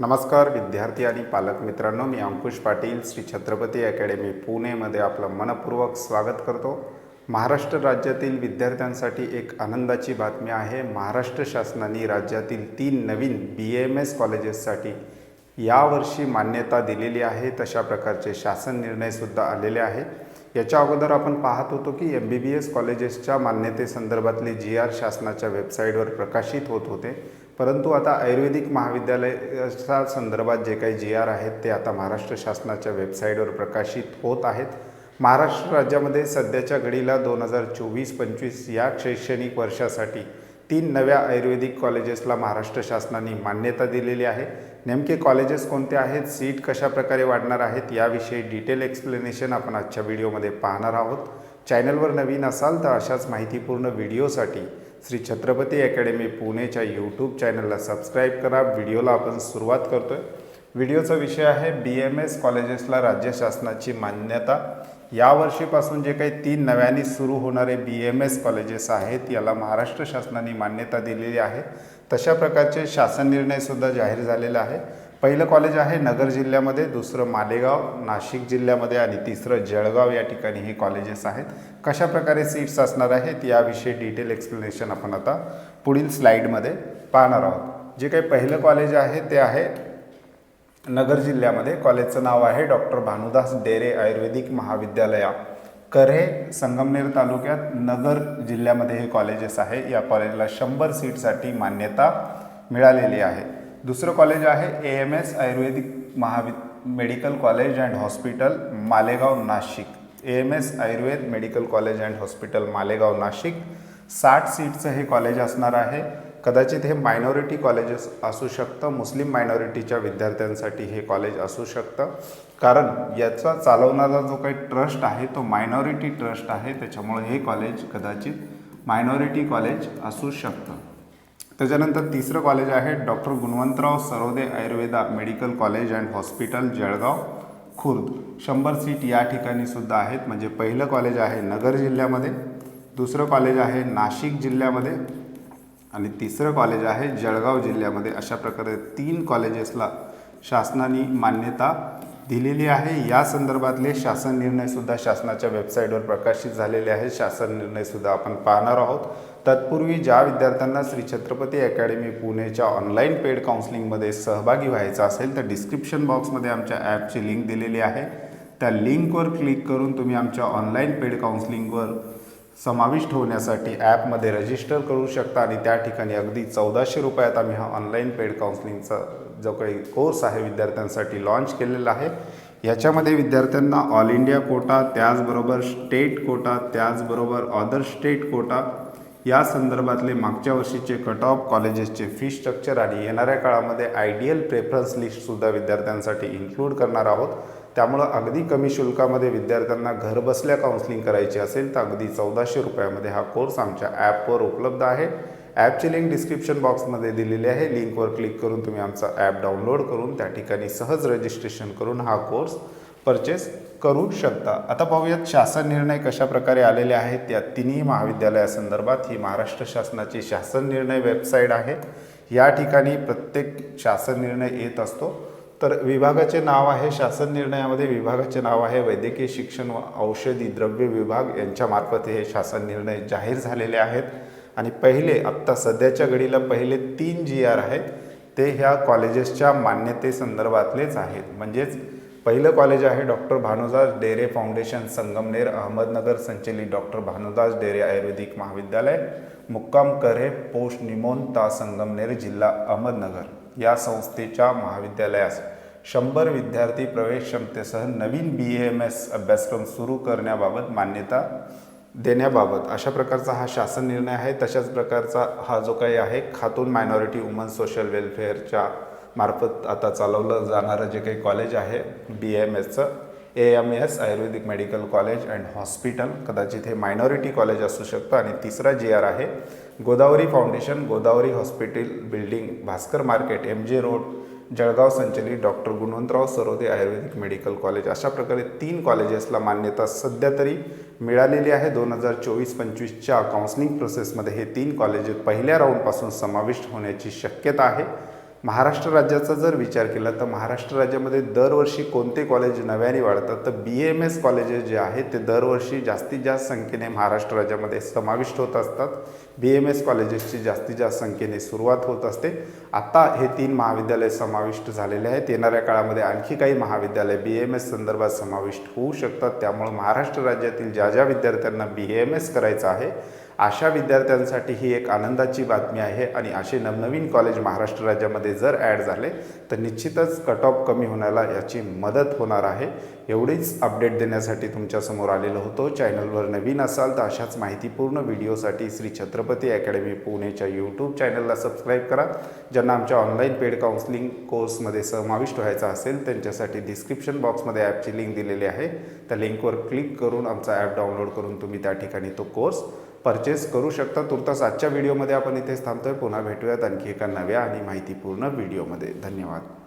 नमस्कार विद्यार्थी आणि पालक मित्रांनो मी अंकुश पाटील श्री छत्रपती अकॅडमी पुणेमध्ये आपलं मनपूर्वक स्वागत करतो. महाराष्ट्र राज्यातील विद्यार्थ्यांसाठी एक आनंदाची बातमी आहे. महाराष्ट्र शासनाने राज्यातील तीन नवीन बी एम एस कॉलेजेससाठी यावर्षी मान्यता दिलेली आहे. तशा प्रकारचे शासन निर्णयसुद्धा आलेले आहे. याच्या अगोदर आपण पाहत होतो की एम बी बी एस कॉलेजेसच्या मान्यतेसंदर्भातले जी आर शासनाच्या वेबसाईटवर प्रकाशित होत होते. परंतु आता आयुर्वेदिक महाविद्यालयाच्या संदर्भात जे काही जी आर आहेत ते आता महाराष्ट्र शासनाच्या वेबसाईटवर प्रकाशित होत आहेत. महाराष्ट्र राज्यामध्ये सध्याच्या घडीला दोन हजार चोवीस पंचवीस या शैक्षणिक वर्षासाठी तीन नव्या आयुर्वेदिक कॉलेजेसला महाराष्ट्र शासनाने मान्यता दिलेली आहे. नेमके कॉलेजेस कोणते आहेत? सीट कशाप्रकारे वाढणार आहेत? याविषयी डिटेल एक्सप्लेनेशन आपण आजच्या व्हिडिओमध्ये पाहणार आहोत. चॅनलवर नवीन असाल तर अशाच माहितीपूर्ण व्हिडिओसाठी श्री छत्रपती अकॅडमी पुणेच्या यूट्यूब चॅनलला सबस्क्राईब करा. व्हिडिओला आपण सुरुवात करतो आहे व्हिडिओचा विषय आहे बी एम एस कॉलेजेसला राज्य शासनाची मान्यता. यावर्षीपासून जे काही तीन नव्याने सुरू होणारे बी एम एस कॉलेजेस आहेत याला महाराष्ट्र शासनाने मान्यता दिलेली आहे. तशा प्रकारचे शासन निर्णयसुद्धा जाहीर झालेला आहे. पहिलं कॉलेज आहे नगर जिल्ह्यामध्ये दुसरं मालेगाव नाशिक जिल्ह्यामध्ये आणि तिसरं जळगाव या ठिकाणी हे कॉलेजेस आहेत. कशा प्रकारे सीट्स असणार आहेत याविषयी डिटेल एक्सप्लेनेशन आपण आता पुढील स्लाईडमध्ये पाहणार आहोत. जे काही पहिलं कॉलेज आहे ते आहे नगर जिल्ह्यामध्ये. कॉलेजचं नाव आहे डॉक्टर भानुदास डेरे आयुर्वेदिक महाविद्यालया. कऱ्हे संगमनेर तालुक्यात नगर जिल्ह्यामध्ये हे कॉलेजेस आहे. या कॉलेजला शंभर सीटसाठी मान्यता मिळालेली आहे. दुसरं कॉलेज आहे A M S Ayurvedic महावि medical college and hospital Malegaon Nashik. A M S Ayurved medical college and hospital Malegaon Nashik. साठ सीटचं हे कॉलेज असणार आहे. कदाचित हे मायनॉरिटी कॉलेजेस असू शकतं. मुस्लिम मायनॉरिटीच्या विद्यार्थ्यांसाठी हे कॉलेज असू शकतं. कारण याचा चालवणारा जो काही ट्रस्ट आहे तो मायनॉरिटी ट्रस्ट आहे. त्याच्यामुळे हे कॉलेज कदाचित मायनॉरिटी कॉलेज असू शकतं. त्याच्यानंतर तिसरं कॉलेज आहे doctor Gunwantrao Sarode Ayurveda medical college and hospital Jalgaon Khurd. शंभर सीट या ठिकाणी सुद्धा आहेत. म्हणजे पहिलं कॉलेज आहे नगर जिल्ह्यामध्ये दुसरं कॉलेज आहे नाशिक जिल्ह्यामध्ये आणि तिसरं कॉलेज आहे जळगाव जिल्ह्यामध्ये. अशा प्रकारे तीन कॉलेजेसला शासनाने मान्यता दिलेली आहे. या संदर्भातले शासन निर्णयसुद्धा शासनाच्या वेबसाईटवर प्रकाशित झालेले आहेत. शासन निर्णयसुद्धा आपण पाहणार आहोत. तत्पूर्वी ज्या विद्यार्थ्यांना श्री छत्रपती अकॅडमी पुणेच्या ऑनलाईन पेड काउन्सिलिंगमध्ये सहभागी व्हायचं असेल तर डिस्क्रिप्शन बॉक्समध्ये आमच्या ॲपची लिंक दिलेली आहे. त्या लिंकवर क्लिक करून तुम्ही आमच्या ऑनलाईन पेड काउन्सिलिंगवर समाविष्ट होण्यासाठी ॲपमध्ये रजिस्टर करू शकता. आणि त्या ठिकाणी अगदी चौदाशे रुपयात आम्ही हा ऑनलाईन पेड काउन्सिलिंगचा जो काही कोर्स आहे विद्यार्थ्यांसाठी लॉन्च केलेला आहे. याच्यामध्ये विद्यार्थ्यांना ऑल इंडिया कोटा त्याचबरोबर स्टेट कोटा त्याचबरोबर अदर स्टेट कोटा या संदर्भातले मागच्या वर्षीचे कट ऑफ कॉलेजेसचे फी स्ट्रक्चर आणि येणाऱ्या काळामध्ये आयडियल प्रेफरन्स लिस्टसुद्धा विद्यार्थ्यांसाठी इन्क्लूड करणार आहोत. त्यामुळं अगदी कमी शुल्कामध्ये विद्यार्थ्यांना घरबसल्या काउन्सिलिंग करायची असेल तर अगदी चौदाशे रुपयामध्ये हा कोर्स आमच्या ॲपवर उपलब्ध आहे. ॲपची लिंक डिस्क्रिप्शन बॉक्समध्ये दिलेली आहे. लिंकवर क्लिक करून तुम्ही आमचा ॲप डाउनलोड करून त्या ठिकाणी सहज रजिस्ट्रेशन करून हा कोर्स परचेस करू शकता. आता पाहूयात शासन निर्णय कशा प्रकारे आलेले आहेत. या तिन्ही महाविद्यालयासंदर्भात ही महाराष्ट्र शासनाची शासन निर्णय वेबसाईट आहे. या ठिकाणी प्रत्येक शासन निर्णय येत असतो. तर विभागाचे नाव आहे शासन निर्णयामध्ये. विभागाचे नाव आहे वैद्यकीय शिक्षण व औषधी द्रव्य विभाग. यांच्यामार्फत हे शासन निर्णय जाहीर झालेले आहेत. आणि पहिले आत्ता सध्याच्या घडीला पहिले तीन जी आर आहेत. ते ह्या कॉलेजेसच्या मान्यतेसंदर्भातलेच आहेत. म्हणजेच पहिलं कॉलेज आहे डॉक्टर भानुदास डेरे फाउंडेशन संगमनेर अहमदनगर संचलित डॉक्टर भानुदास डेरे आयुर्वेदिक महाविद्यालय मुक्काम करे पोस्ट निमोन ता संगमनेर जिल्हा अहमदनगर. या संस्थेच्या महाविद्यालयास शंभर विद्यार्थी प्रवेश क्षमतेसह नवीन बी एम एस अभ्यासक्रम सुरू करण्याबाबत मान्यता देण्याबाबत अशा प्रकारचा हा शासन निर्णय आहे. तशाच प्रकारचा हा जो काही आहे खातून मायनॉरिटी वुमन सोशल वेलफेअरच्या मार्फत आता चालवलं जाणारं जे काही कॉलेज आहे बी एम एसचं A M S Ayurvedic medical college and hospital कदाचित हे मायनॉरिटी कॉलेज असू शकतं. आणि तिसरा जी आर आहे Godavari foundation Godavari hospital building Bhaskar market M J road Jalgaon संचलित doctor Gunwantrao Sarode Ayurvedic medical college अशा प्रकारे तीन कॉलेजेसला मान्यता सध्या तरी मिळालेली आहे. दोन हजार चोवीस पंचवीसच्या काउन्सिलिंग प्रोसेसमध्ये हे तीन कॉलेजेस पहिल्या राऊंडपासून समाविष्ट होण्याची शक्यता आहे. महाराष्ट्र राज्याचा जर विचार केला तर महाराष्ट्र राज्यामध्ये दरवर्षी कोणते कॉलेज नव्याने वाढतात? तर बी एम एस कॉलेजेस जे आहेत ते दरवर्षी जास्तीत जास्त संख्येने महाराष्ट्र राज्यामध्ये समाविष्ट होत असतात. बी एम एस कॉलेजेसची जास्तीत जास्त संख्येने सुरुवात होत असते. आता हे तीन महाविद्यालय समाविष्ट झालेले आहेत. येणाऱ्या काळामध्ये आणखी काही महाविद्यालय बी एम एस संदर्भात समाविष्ट होऊ शकतात. त्यामुळे महाराष्ट्र राज्यातील ज्या ज्या विद्यार्थ्यांना बी एम एस करायचं आहे अशा विद्यार्थ्यांसाठी ही एक आनंदाची बातमी आहे आणि असे नवनवीन कॉलेज महाराष्ट्र राज्यामध्ये जर ॲड झाले तर निश्चितच कट ऑफ कमी होण्याला याची मदत होणार आहे. एवढीच अपडेट देण्यासाठी तुमच्यासमोर आलेलो होतो. चॅनलवर नवीन असाल तर अशाच माहितीपूर्ण व्हिडिओसाठी श्री छत्रपती अकॅडमी पुणेच्या यूट्यूब चॅनलला सबस्क्राईब करा. ज्यांना आमच्या ऑनलाईन पेड काउन्सिलिंग कोर्समध्ये समाविष्ट व्हायचा असेल त्यांच्यासाठी डिस्क्रिप्शन बॉक्समध्ये ॲपची लिंक दिलेली आहे. त्या लिंकवर क्लिक करून आमचा ॲप डाउनलोड करून तुम्ही त्या ठिकाणी तो कोर्स परचेस करू शकता. तुर्तास आजच्या व्हिडिओमध्ये आपण इथेच थांबतोय. पुन्हा भेटूयात. आणखी एका नव्या आणि माहितीपूर्ण व्हिडिओमध्ये धन्यवाद.